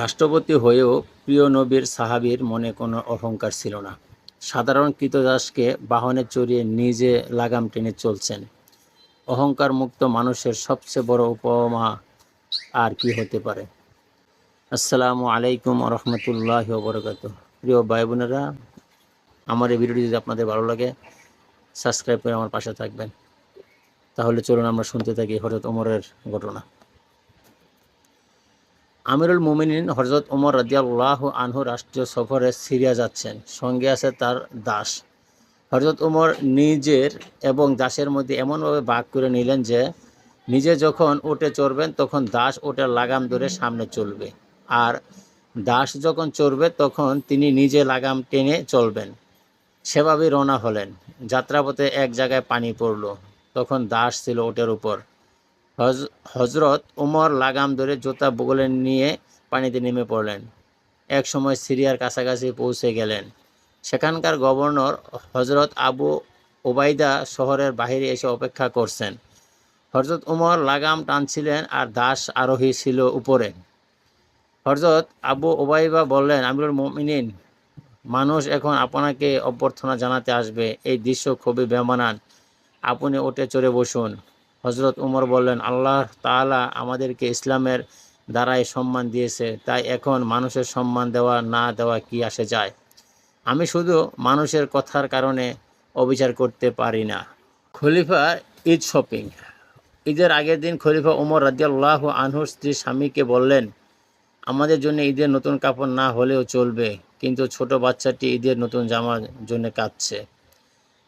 রাষ্ট্রপতি হয়েও প্রিয় নবীর সাহাবীর মনে কোনো অহংকার ছিল না। সাধারণ কৃতদাসকে বাহনে চড়িয়ে নিজে লাগাম টেনে চলছেন। অহংকার মুক্ত মানুষের সবচেয়ে বড় উপমা আর কি হতে পারে? আসসালামু আলাইকুম রহমতুল্লাহ বরকাত প্রিয় ভাই বোনেরা, আমার এই ভিডিওটি যদি আপনাদের ভালো লাগে, সাবস্ক্রাইব করে আমার পাশে থাকবেন। তাহলে চলুন আমরা শুনতে থাকি হজরত ওমরের ঘটনা। আমিরুল মুমিনিন হজরত ওমর রাদিয়াল্লাহ আনহু রাষ্ট্রীয় সফরে সিরিয়া যাচ্ছেন। সঙ্গে আছে তার দাস। হজরত ওমর নিজের এবং দাসের মধ্যে এমনভাবে ভাগ করে নিলেন যে, নিজে যখন উঠে চড়বেন তখন দাস ওটার লাগাম ধরে সামনে চলবে। আর দাস যখন চড়বে তখন তিনি নিজে লাগাম টেনে চলবেন। সেভাবেই রওনা হলেন। যাত্রাপথে এক জায়গায় পানি পড়ল। তখন দাস ছিল ওটের উপর। হজরত উমর লাগাম ধরে জুতা বগলে নিয়ে পানিতে নেমে পড়লেন। এক সময় সিরিয়ার কাছাকাছি পৌঁছে গেলেন। সেখানকার গভর্নর হজরত আবু ওবায়দা শহরের বাহিরে এসে অপেক্ষা করছেন। হজরত উমর লাগাম টানছিলেন আর দাস আরোহী ছিল উপরে। হজরত আবু ওবাইবা বললেন, আমিরুল মমিনিন, মানুষ এখন আপনাকে অভ্যর্থনা জানাতে আসবে। এই দৃশ্য খুবই বেমানান। আপনি ওটে চড়ে বসুন। হজরত উমর বললেন, আল্লাহ তাআলা আমাদেরকে ইসলামের দ্বারাই সম্মান দিয়েছে, তাই এখন মানুষের সম্মান দেওয়া না দেওয়া কি আসে যায়? আমি শুধু মানুষের কথার কারণে অবিচার করতে পারি না। খলিফা ঈদ শপিং। ঈদের আগের দিন খলিফা উমর রাদিয়াল্লাহ আনহুর স্ত্রী স্বামীকে বললেন, আমাদের জন্য ঈদের নতুন কাপড় না হলেও চলবে, কিন্তু ছোট বাচ্চাটি ঈদের নতুন জামার জন্য কাঁদছে।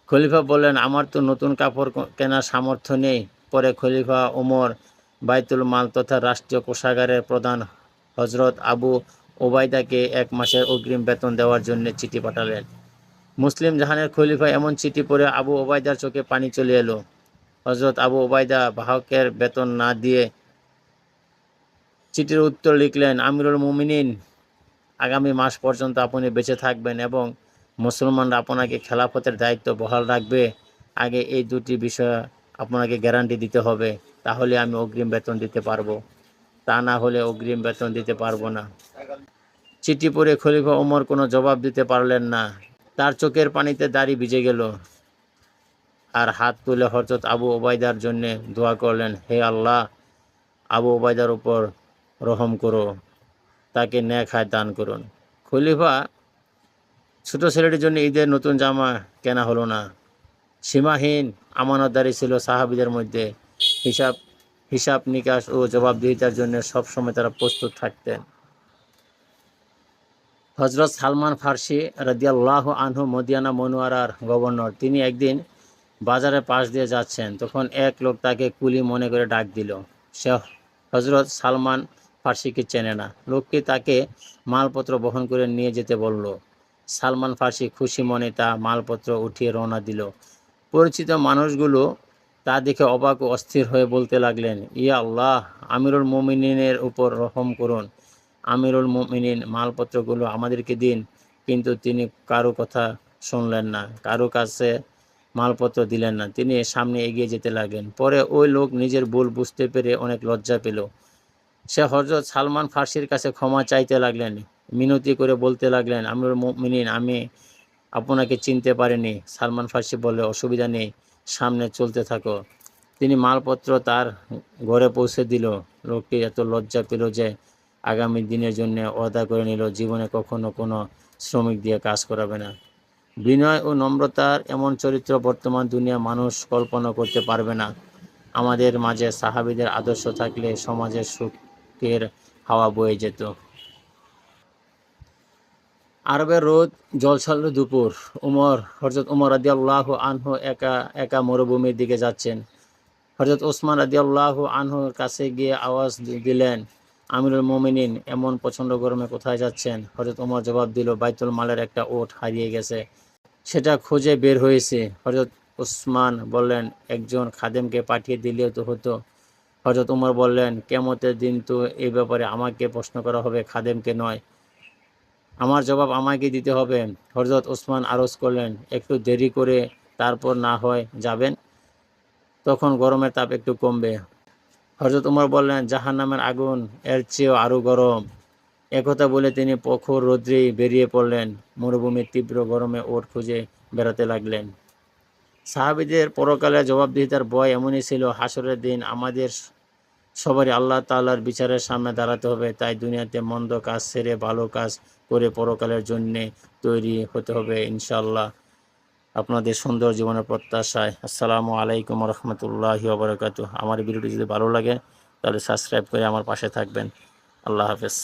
খলিফা বললেন, আমার তো নতুন কাপড় কেনার সামর্থ্য নেই পরে খলিফা ওমর বাইতুল মাল তথা রাষ্ট্রীয় কোষাগারের প্রধান হজরত আবু ওবায়দাকে এক মাসের অগ্রিম বেতন দেওয়ার জন্য চিঠি পাঠালেন। মুসলিম জাহানের খলিফা এমন চিঠি পড়ে আবু ওবায়দার চোখে পানি চলে এলো। হজরত আবু ওবায়দা বাহকের বেতন না দিয়ে চিঠির উত্তর লিখলেন, আমিরুল মুমিনিন, আগামী মাস পর্যন্ত আপনি বেঁচে থাকবেন এবং মুসলমানরা আপনাকে খেলাফতের দায়িত্ব বহাল রাখবে। আগে এই দুটি বিষয় আপনাকে গ্যারান্টি দিতে হবে, তাহলে আমি অগ্রিম বেতন দিতে পারব। তা না হলে অগ্রিম বেতন দিতে পারব না। চিঠি পড়ে খলিফা ওমর কোনো জবাব দিতে পারলেন না। তার চোখের পানিতে দাড়ি ভিজে গেল। আর হাত তুলে হজরত আবু ওবায়দার জন্যে দোয়া করলেন, হে আল্লাহ, আবু ওবায়দার উপর রহম করো, তাকে ন্যাক হায় দান করুন। খলিফা ছোটো ছেলেটির জন্য ঈদের নতুন জামা কেনা হলো না। সীমাহীন আমানতদারি ছিল সাহাবিদের মধ্যে। হিসাব হিসাব নিকাশ ও জবাবদিহিতার জন্য সবসময় তারা প্রস্তুত থাকতেন। হজরত সালমান ফার্সি রাদিয়াল্লাহ আনহু মদিয়ানা মনোয়ারার গভর্নর, তিনি একদিন বাজারের পাশ দিয়ে যাচ্ছেন। তখন এক লোক তাকে কুলি মনে করে ডাক দিল। সে হজরত সালমান ফার্সিকে চেনে না। লোকটি তাকে মালপত্র বহন করে নিয়ে যেতে বলল। সালমান ফার্সি খুশি মনে তা মালপত্র উঠিয়ে রওনা দিল। পরিচিত মানুষগুলো তা দেখে অবাক ও অস্থির হয়ে বলতে লাগলেন, ইয়া আল্লাহ, আমিরুল মোমিনের উপর রহম করুন। আমিরুল মোমিনিন মালপত্রগুলো আমাদেরকে দিন। কিন্তু তিনি কারও কথা শুনলেন না, কারও কাছে মালপত্র দিলেন না। তিনি সামনে এগিয়ে যেতে লাগলেন। পরে ওই লোক নিজের ভুল বুঝতে পেরে অনেক লজ্জা পেল। সে হজরত সালমান ফার্সির কাছে ক্ষমা চাইতে লাগলেন, মিনতি করে বলতে লাগলেন, আমিরুল মোমিনিন, আমি আপনাকে চিনতে পারেনি। সালমান ফার্সি বলে, অসুবিধা নেই, সামনে চলতে থাকো। তিনি মালপত্র তার ঘরে পৌঁছে দিল। লোকটি এত লজ্জা পেল যে আগামী দিনের জন্য অদা করে নিল, জীবনে কখনো কোনো শ্রমিক দিয়ে কাজ করাবে না। বিনয় ও নম্রতার এমন চরিত্র বর্তমান দুনিয়া মানুষ কল্পনা করতে পারবে না। আমাদের মাঝে সাহাবিদের আদর্শ থাকলে সমাজের সুখের হাওয়া বয়ে যেত। আরবের রোদ জলছাল দুপুর। উমর হজরত উমর রাদিয়াল্লাহু আনহু একা একা মরুভূমির দিকে যাচ্ছেন। হজরত ওসমান রাদিয়াল্লাহু আনহুর কাছে গিয়ে আওয়াজ দিলেন, আমিরুল মোমিনিন, এমন প্রচণ্ড গরমে কোথায় যাচ্ছেন? হজরত উমর জবাব দিল, বাইতুল মালের একটা ওট হারিয়ে গেছে। সেটা খুঁজে বের হয়েছে। হজরত ওসমান বললেন, একজন খাদেমকে পাঠিয়ে দিলেও তো হতো। হজরত উমর বললেন, কেমতের দিন তো এই ব্যাপারে আমাকে প্রশ্ন করা হবে, খাদেমকে নয়। আমার জবাব আমাকে দিতে হবে। হজরত ওসমান আরজ করলেন, একটু দেরি করে তারপর না হয় যাবেন, তখন গরমের তাপ একটু কমবে। হজরত উমর বললেন, জাহান্নামের আগুন এর চেয়েও আরও গরম। একথা বলে তিনি প্রখর রৌদ্রে বেরিয়ে পড়লেন, মরুভূমির তীব্র গরমে ওট খুঁজে বেড়াতে লাগলেন। সাহাবিদের পরকালে জবাবদিহিতার বয় এমনই ছিল, হাসরের দিন আমাদের সবারই আল্লাহ তাল্লার বিচারের সামনে দাঁড়াতে হবে। তাই দুনিয়াতে মন্দ কাজ সেরে ভালো কাজ করে পরকালের জন্যে তৈরি হতে হবে ইনশাল্লাহ আপনাদের সুন্দর জীবনের প্রত্যাশায় আসসালামু আলাইকুম রহমতুল্লাহি ওবরাকাতু আমার ভিডিওটি যদি ভালো লাগে তাহলে সাবস্ক্রাইব করে আমার পাশে থাকবেন। আল্লাহ হাফেজ।